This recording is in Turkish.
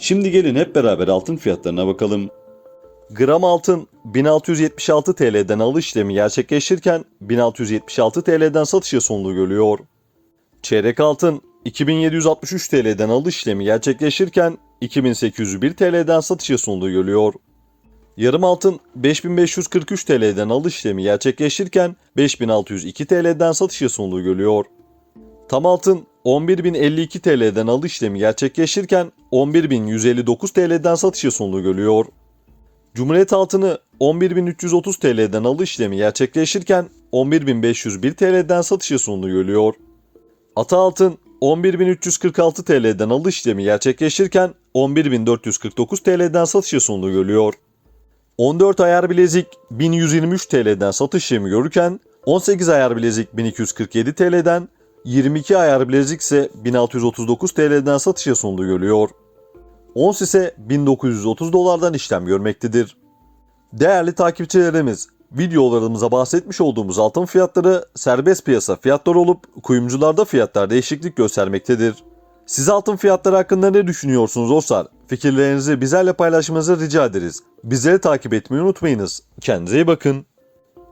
Şimdi gelin hep beraber altın fiyatlarına bakalım. Gram altın 1676 TL'den alış işlemi gerçekleşirken 1676 TL'den satışa sonlu görülüyor. Çeyrek altın 2763 TL'den alış işlemi gerçekleşirken 2801 TL'den satışa sonlu görülüyor. Yarım altın 5543 TL'den alış işlemi gerçekleşirken 5602 TL'den satışa sonlu görülüyor. Tam altın 11.052 TL'den alış işlemi gerçekleşirken 11.159 TL'den satışa sonlu görülüyor. Cumhuriyet altını 11.330 TL'den alış işlemi gerçekleşirken 11.501 TL'den satışa sonlu görülüyor. Ata altın 11.346 TL'den alış işlemi gerçekleşirken 11.449 TL'den satışa sonlu görülüyor. 14 ayar bilezik 1123 TL'den satış işlemi görürken 18 ayar bilezik 1247 TL'den 22 ayar bilezik ise 1639 TL'den satışa sonlu görülüyor. Ons ise 1930 dolardan işlem görmektedir. Değerli takipçilerimiz, videolarımıza bahsetmiş olduğumuz altın fiyatları serbest piyasa fiyatları olup kuyumcularda fiyatlar değişiklik göstermektedir. Siz altın fiyatları hakkında ne düşünüyorsunuz dostlar? Fikirlerinizi bizlerle paylaşmanızı rica ederiz. Bizleri takip etmeyi unutmayınız. Kendinize iyi bakın.